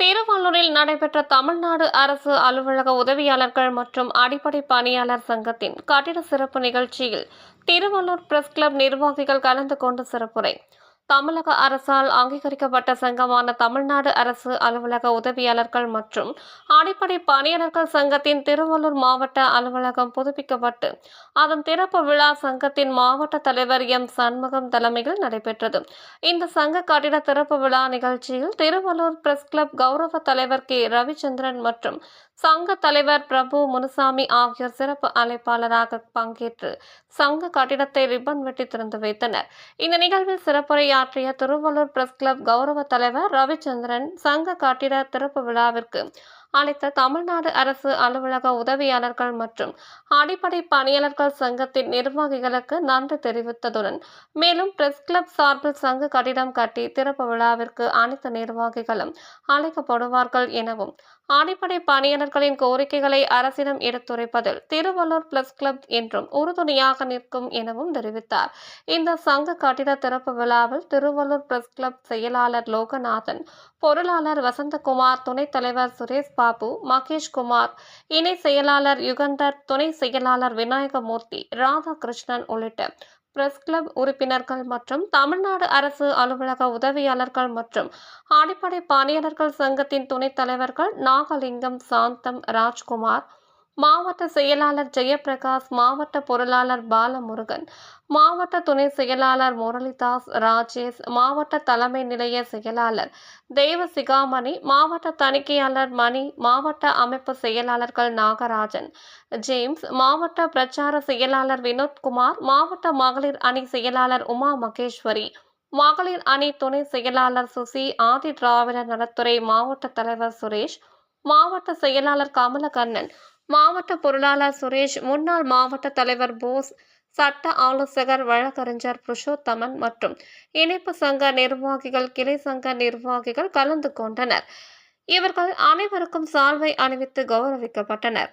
திருவள்ளூரில் நடைபெற்ற தமிழ்நாடு அரசு அலுவலக உதவியாளர்கள் மற்றும் அடிப்படை பணியாளர் சங்கத்தின் கட்டிட சிறப்பு நிகழ்ச்சியில் திருவள்ளூர் பிரஸ் கிளப் நிர்வாகிகள் கலந்து கொண்டு சிறப்புரை. தமிழக அரசால் அங்கீகரிக்கப்பட்ட சங்கமான தமிழ்நாடு அரசு அலுவலக உதவியாளர்கள் மற்றும் அடிப்படை பணியாளர்கள் சங்கத்தின் திருவள்ளூர் மாவட்ட அலுவலகம் புதுப்பிக்கப்பட்டு அதன் திறப்பு விழா சங்கத்தின் மாவட்ட தலைவர் எம். சண்முகம் தலைமையில் நடைபெற்றது. இந்த சங்க கட்டிட திறப்பு விழா நிகழ்ச்சியில் திருவள்ளூர் பிரஸ் கிளப் கௌரவ தலைவர் கே. ரவிச்சந்திரன் மற்றும் சங்க தலைவர் பிரபு முனுசாமி ஆகியோர் சிறப்பு அழைப்பாளராக பங்கேற்று சங்க கட்டிடத்தை ரிப்பன் வெட்டி திறந்து வைத்தனர். இந்த நிகழ்வில் சிறப்புரையாற்றிய திருவள்ளூர் பிரஸ் கிளப் கௌரவ தலைவர் ரவிச்சந்திரன் சங்க கட்டிட திறப்பு விழாவிற்கு அழைத்த தமிழ்நாடு அரசு அலுவலக உதவியாளர்கள் மற்றும் அடிப்படை பணியாளர்கள் சங்கத்தின் நிர்வாகிகளுக்கு நன்றி தெரிவித்ததுடன் மேலும் பிரஸ் கிளப் சார்பில் சங்க கட்டிடம் கட்டி திறப்பு விழாவிற்கு அனைத்து நிர்வாகிகளும் அழைக்கப்படுவார்கள் எனவும் அடிப்படை பணியாளர்களின் கோரிக்கைகளை அரசிடம் எடுத்துரைப்பதில் திருவள்ளூர் பிளஸ் கிளப் என்றும் உறுதுணையாக நிற்கும் எனவும் தெரிவித்தார். இந்த சங்க கட்டிட திறப்பு விழாவில் திருவள்ளூர் பிரஸ் கிளப் செயலாளர் லோகநாதன் பொருளாளர் வசந்தகுமார் துணைத் தலைவர் சுரேஷ் பாபு மகேஷ் குமார் இணை செயலாளர் யுகந்தர் துணை செயலாளர் விநாயகமூர்த்தி ராதாகிருஷ்ணன் உள்ளிட்ட பிரஸ் கிளப் உறுப்பினர்கள் மற்றும் தமிழ்நாடு அரசு அலுவலக உதவியாளர்கள் மற்றும் அடிப்படை பணியாளர்கள் சங்கத்தின் துணைத் தலைவர்கள் நாகலிங்கம் சாந்தம் ராஜ்குமார் மாவட்ட செயலாளர் ஜெயபிரகாஷ் மாவட்ட பொருளாளர் பாலமுருகன் மாவட்ட துணை செயலாளர் முரளிதாஸ் ராஜேஷ் மாவட்ட தலைமை நிலைய செயலாளர் தெய்வ சிகாமணி மாவட்ட தணிக்கையாளர் மணி மாவட்ட அமைப்பு செயலாளர்கள் நாகராஜன் ஜேம்ஸ் மாவட்ட பிரச்சார செயலாளர் வினோத்குமார் மாவட்ட மகளிர் அணி செயலாளர் உமா மகேஸ்வரி மகளிர் அணி துணை செயலாளர் சுசி ஆதி திராவிட நலத்துறை மாவட்ட தலைவர் சுரேஷ் மாவட்ட செயலாளர் கமலகண்ணன் மாவட்ட பொருளாளர் சுரேஷ் முன்னாள் மாவட்ட தலைவர் போஸ் சட்ட ஆலோசகர் வழக்கறிஞர் புருஷோத்தமன் மற்றும் இணைப்பு சங்க நிர்வாகிகள் கிளை சங்க நிர்வாகிகள் கலந்து கொண்டனர். இவர்கள் அனைவருக்கும் சால்வை அணிவித்து கௌரவிக்கப்பட்டனர்.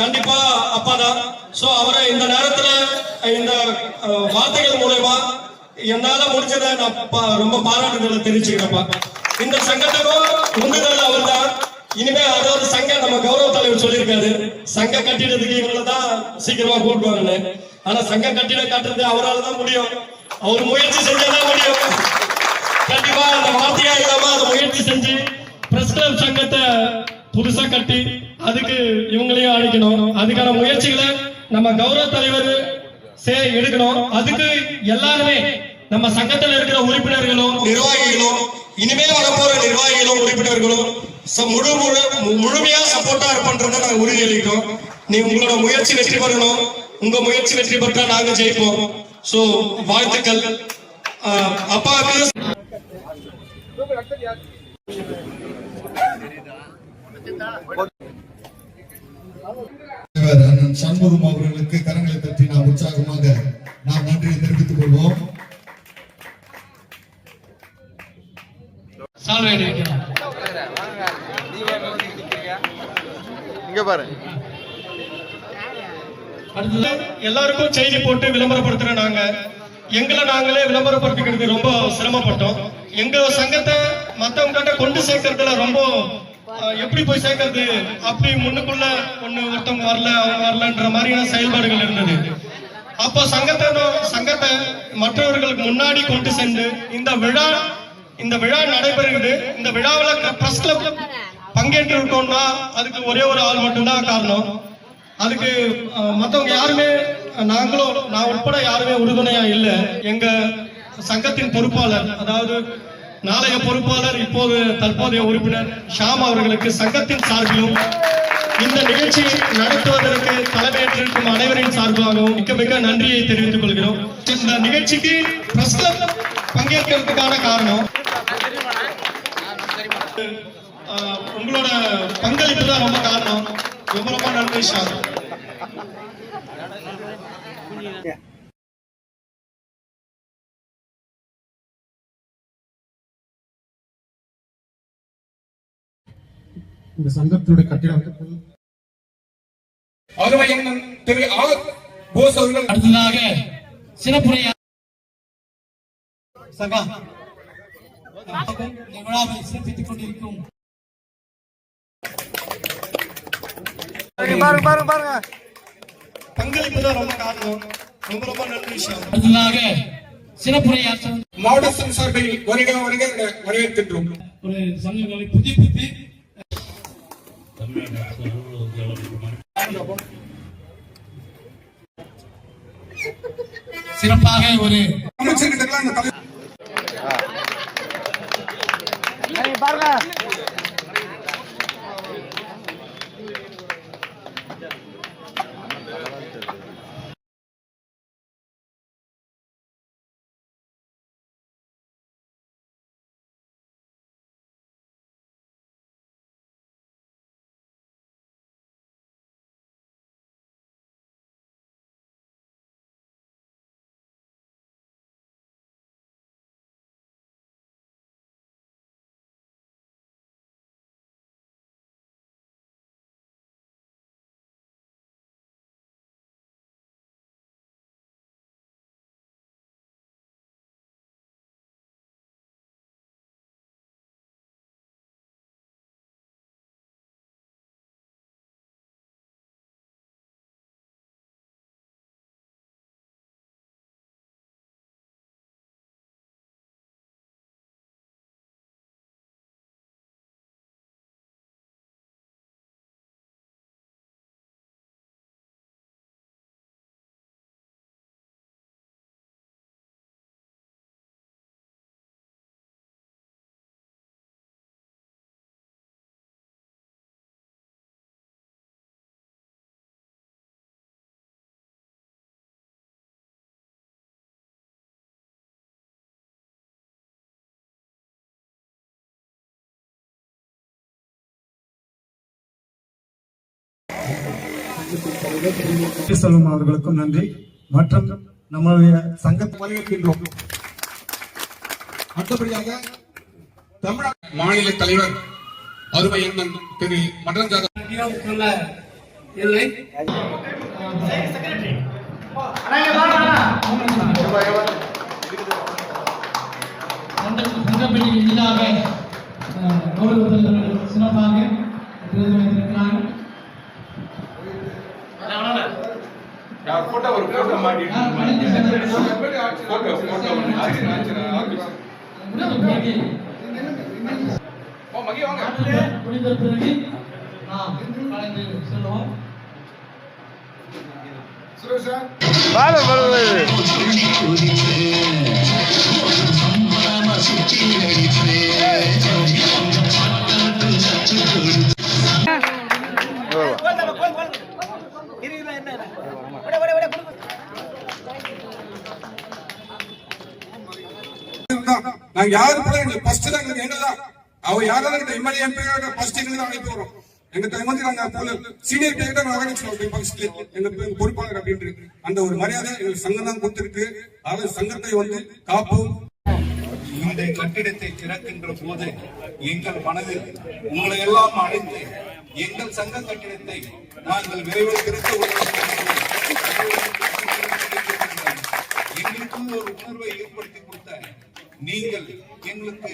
கண்டிப்பா அப்பா தான் சோ அவரை இந்த நேரத்துல இந்த வார்த்தைகள் மூலயமா என்னால முடிஞ்சதை நான் ரொம்ப பாராட்டுதலை தெரிஞ்சுக்கிறேன்ப்பா இந்த சங்கத்துக்கும் உந்துதல் அவர் தான் இனிமே அதாவது சங்கம் நம்ம கௌரவ தலைவர் சொல்லியிருக்காரு. சங்க கட்டிடத்துக்கு இவங்களை தான் சீக்கிரமா போட்டுவாங்கன்னு ஆனா சங்க கட்டிட காட்டுறது அவரால் தான் முடியும். அவர் முயற்சி செஞ்சாதான் முடியும். கண்டிப்பா அந்த வார்த்தையா இல்லாம அதை முயற்சி செஞ்சு பிரஸ் சங்கத்தை புதுசா கட்டி அதுக்கு இவங்களையும் அழைக்கணும் அதுக்கான முயற்சிகளை நம்ம கௌரவ தலைவர் சே எடுக்கணும். அதுக்கு எல்லாருமே நம்ம சங்கத்துல இருக்கிற உறுப்பினர்களும் நிர்வாகிகளும் இனிமேல் வரப்போற நிர்வாகிகளும் உறுப்பினர்களும் முழு முழு முழுமையா சப்போர்ட்டா இருப்பன்றதை நாங்க உறுதியளிக்கிறோம் நீ உங்களோட முயற்சி வெற்றி பெறணும். உங்க முயற்சி வெற்றி பெற்றா நாங்க ஜெயிப்போம். சோ வாழ்த்துக்கள். அப்பா அப்பாவுக்கு சண்முகம் அவர்களுக்கு கரங்களை பற்றி நாம் உற்சாகமாக நாம் நன்றியை தெரிவித்துக் கொள்வோம். சால்வை அணிவிக்கணும். இங்க பாரு. எல்லாருக்கும் செய்தி போட்டு விளம்பரப்படுத்துற நாங்க. எங்களை நாங்களே விளம்பரப்படுத்திக்கிறது ரொம்ப சிரமப்பட்டோம். எங்க சங்கத்தை மத்தவங்க கொண்டு சேர்க்கறதுல ரொம்ப எப்படி போய் சேர்க்கறது? அப்படி முன்னுக்குள்ள ஒண்ணு ஒருத்தவங்க வரல அவங்க வரலன்ற மாதிரியான செயல்பாடுகள் இருந்தது. அப்போ சங்கத்தை சங்கத்தை மற்றவர்களுக்கு முன்னாடி கொண்டு சென்று இந்த விழா இந்த விழா நடைபெறுகிறது. இந்த விழாவில் பிரஸ் கிளப் பங்கேற்று இருக்கோம்னா அதுக்கு ஒரே ஒரு ஆள் மட்டும்தான் காரணம். அதுக்கு மற்றவங்க யாருமே நாங்களும் நான் உட்பட யாருமே உறுதுணையா இல்லை. எங்க சங்கத்தின் பொறுப்பாளர் அதாவது நாளைய பொறுப்பாளர் இப்போது தற்போதைய உறுப்பினர் ஷாம் அவர்களுக்கு சங்கத்தின் சார்பிலும் இந்த நிகழ்ச்சி நடத்துவதற்கு தலைமையேற்றிருக்கும் அனைவரின் சார்பாகவும் மிக்க மிக்க நன்றியை தெரிவித்துக் கொள்கிறோம். இந்த நிகழ்ச்சிக்கு பிரஸ் பங்கேற்கிறதுக்கான காரணம் உங்களோட பங்களிப்பு தான் ரொம்ப காரணம். ரொம்ப ரொம்ப நன்றி ஷாம் இந்த சங்கத்தினுடைய கட்டிடம். எங்கள் திரு ஆர் போஸ் அவர்கள் அடுத்ததாக சிறப்புரையா சங்கா இந்த விழாவை சிறப்பித்துக் கொண்டிருக்கும் பாருங்க பாருங்க பாருங்க பங்களிப்பு தான் ரொம்ப காரணம். ரொம்ப ரொம்ப நல்ல விஷயம். அடுத்ததாக சிறப்புரையாற்ற மாவட்ட சங்க சார்பில் வருக வருக என வரவேற்கின்றோம். ஒரு சங்கங்களை புதுப்பித்து சிறப்பாக ஒரு அமைச்சர்கிட்ட பாருங்க. செல்வம் அவர்களுக்கும் நன்றி. மற்றும் நம்மளுடைய சங்கத்தை வரவேற்கின்றோம் அடுத்தபடியாக தமிழக மாநில தலைவர் அருமை அண்ணன் திரு மட்டன் ஜாதவ் சொல்ல சங்கப்பள்ளி சிறப்பாக போட்டோ ஒரு போட்டோ சங்கத்தில் போட்டோ போட்டோ ஓ மகி வாங்க. முடிந்த பிறகு நாம் கலந்து செல்வோம் சுரேஷா பாருங்க பாருங்க நாங்க யாரு கூட எங்களுக்கு ஃபர்ஸ்ட் தான் எங்களுக்கு என்னதான்? அவ யாராவது எங்க எம்எல்ஏ எம்பி ஃபர்ஸ்ட் எங்களுக்கு அழைப்பு வரும். எங்க வந்து நாங்க போல சீனியர் கிட்ட தான் ஆரம்பிச்சோம் ஃபர்ஸ்ட் எங்க பொறுப்பாளர் அப்படின்ட்டு. அந்த ஒரு மரியாதை எங்களுக்கு சங்கம் தான் கொடுத்திருக்கு. அதாவது சங்கத்தை வந்து காப்போம். இந்த கட்டிடத்தை திறக்கின்ற போது எங்கள் மனதில் உங்களை எல்லாம் அழைத்து எங்கள் சங்க கட்டிடத்தை நாங்கள் விரைவில் திறக்க எங்களுக்கும் ஒரு உணர்வை ஏற்படுத்தி கொடுத்த நீங்கள் எங்களுக்கு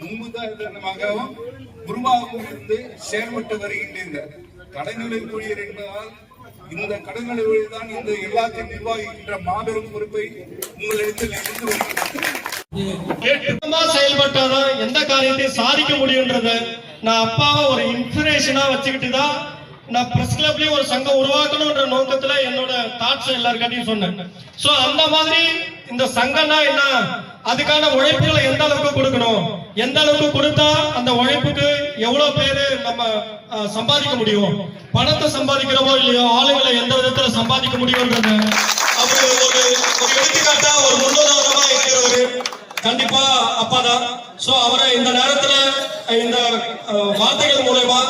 முன்முதாரணமாகவும் குருவாகவும் இருந்து செயல்பட்டு வருகின்றீர்கள். கடைநிலையில் ஊழியர் என்பதால் இந்த கடன்களை தான் இந்த எல்லாத்தையும் நிர்வகிக்கின்ற மாபெரும் பொறுப்பை உங்களிடத்தில் இருந்து வருகிறது செயல்பட்டாதான் எந்த காரியத்தையும் சாதிக்க முடியும்ன்றத நான் அப்பாவை ஒரு இன்ஸ்பிரேஷனா வச்சுக்கிட்டு தான் நான் பிரஸ் கிளப்லயும் ஒரு சங்கம் உருவாக்கணும்ன்ற நோக்கத்துல என்னோட தாட்ஸ் எல்லாருக்காட்டையும் சொன்னேன். சோ அந்த மாதிரி இந்த சங்கம்னா என்ன? அதுக்கான உழைப்புகளை எந்த அளவுக்கு கொடுக்கணும்? எந்த அளவுக்கு கொடுத்தா அந்த உழைப்புக்கு எவ்வளவு பேரு நம்ம சம்பாதிக்க முடியும்? பணத்தை சம்பாதிக்கிறோமோ இல்லையோ ஆளுங்களை எந்த விதத்துல சம்பாதிக்க முடியும்ன்றது அவரு ஒரு ஒரு எடுத்துக்காட்டா ஒரு முன்னுதாரணமா இருக்கிறவரு கண்டிப்பா அப்பா தான் சோ அவரை இந்த நேரத்துல இந்த வார்த்தைகள் மூலயமா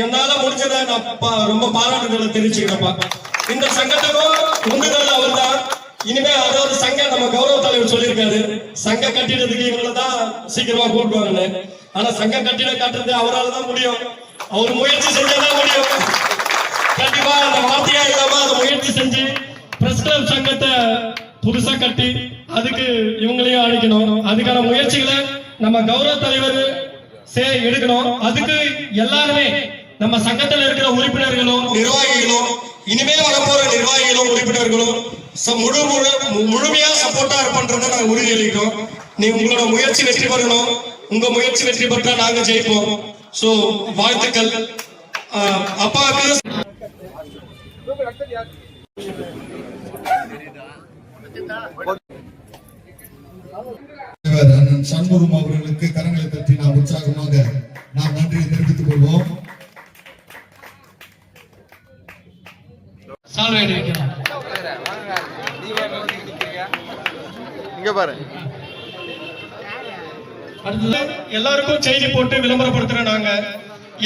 என்னால முடிஞ்சதை நான் பா- ரொம்ப பாராட்டுதலை தெரிவிச்சுக்கிறேன்ப்பா. இந்த சங்கத்துக்கும் உந்துதல் அவர் தான் இனிமே அதாவது சங்க நம்ம கௌரவ தலைவர் சொல்லியிருக்காரு. சங்க கட்டிடத்துக்கு இவங்களை தான் சீக்கிரமா கூட்டுவாங்கன்னு ஆனா சங்க கட்டிடம் கட்டுறது அவரால் தான் முடியும். அவர் முயற்சி செஞ்சாதான் முடியும். கண்டிப்பா அந்த வார்த்தையா இல்லாம அதை முயற்சி செஞ்சு பிரஸ் கிளப் சங்கத்தை புதுசா கட்டி அதுக்கு இவங்களையும் அழைக்கணும். அதுக்கான முயற்சிகளை நம்ம கௌரவ தலைவர் சே எடுக்கணும். அதுக்கு எல்லாருமே நம்ம சங்கத்துல இருக்கிற உறுப்பினர்களும் நிர்வாகிகளும் இனிமேல் வரப்போற நிர்வாகிகளும் உறுப்பினர்களும் முழு முழு முழுமையா சப்போர்ட்டா இருப்பன்றதை நாங்க உறுதி அளிக்கிறோம் நீ உங்களோட முயற்சி வெற்றி பெறணும். உங்க முயற்சி வெற்றி பெற்றா நாங்க ஜெயிப்போம். சோ வாழ்த்துக்கள். ஆஹ் அப்பாவுக்கு சண்முகம் அவர்களுக்கு கரங்களை பற்றி நாம் உற்சாகமாக நாம் நன்றியை தெரிவித்துக் கொள்வோம். சால்வை அணிவிக்கலாம் இங்க பாரு. அடுத்தது எல்லாருக்கும் செய்தி போட்டு விளம்பரப்படுத்துற நாங்க.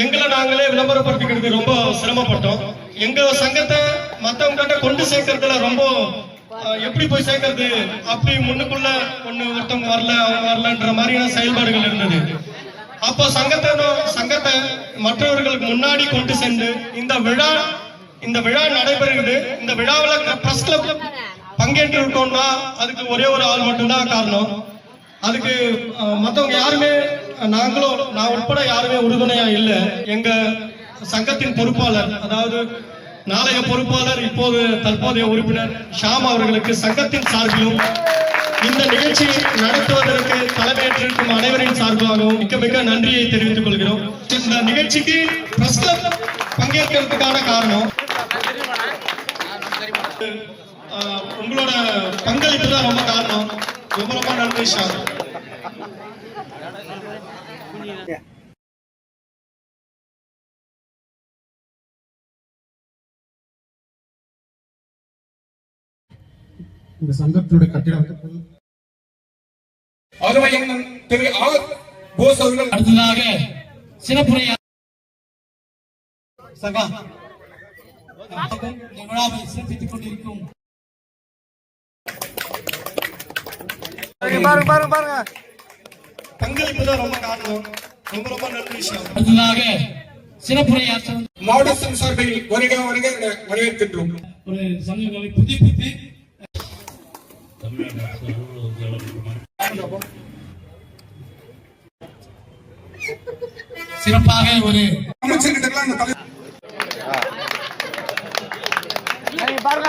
எங்களை நாங்களே விளம்பரப்படுத்திக்கிறது ரொம்ப சிரமப்பட்டோம். எங்க சங்கத்தை மத்தவங்க கிட்ட கொண்டு சேர்க்கறதுல ரொம்ப எப்படி போய் சேர்க்கறது? அப்படி முன்னுக்குள்ள ஒண்ணு ஒருத்தவங்க வரல அவங்க வரலன்ற மாதிரியான செயல்பாடுகள் இருந்தது. அப்போ சங்கத்தை சங்கத்தை மற்றவர்களுக்கு முன்னாடி கொண்டு சென்று இந்த விழா இந்த விழா நடைபெறுகிறது. இந்த விழாவில் பிரஸ் கிளப் பங்கேற்று விட்டோம்னா அதுக்கு ஒரே ஒரு ஆள் மட்டும்தான் காரணம். அதுக்கு மற்றவங்க யாருமே நாங்களும் நான் உட்பட யாருமே உறுதுணையா இல்லை. எங்க சங்கத்தின் பொறுப்பாளர் அதாவது நாளைய பொறுப்பாளர் இப்போது தற்போதைய உறுப்பினர் ஷாம் அவர்களுக்கு சங்கத்தின் சார்பிலும் இந்த நிகழ்ச்சி நடத்துவதற்கு தலைமையேற்றிருக்கும் அனைவரின் சார்பாகவும் மிக்க மிக்க நன்றியை தெரிவித்துக் கொள்கிறோம். இந்த நிகழ்ச்சிக்கு பிரஸ் கிளப் பங்கேற்கிறதுக்கான காரணம் உங்களோட பங்களிப்பு தான் ரொம்ப காரணம். ரொம்ப ரொம்ப நன்றி ஷாம் இந்த சங்கத்தினுடைய கட்டிடம். எங்கள் திரு ஆர் போஸ் அவர்கள். அடுத்ததாக சிறப்புரையா விழாவை சிறப்பித்துக் கொண்டிருக்கும் பாருங்க பாருங்க பாருங்க பங்களிப்பு தான் ரொம்ப காரணம். ரொம்ப ரொம்ப நன்றி ஷாம் அடுத்ததாக சிறப்புரையாற்ற மாவட்ட சார்பில் வருக வருக என வரவேற்கின்றோம். ஒரு சங்கங்களை புதுப்பித்து சிறப்பாக ஒரு அமைச்சர்கிட்ட பாருங்க.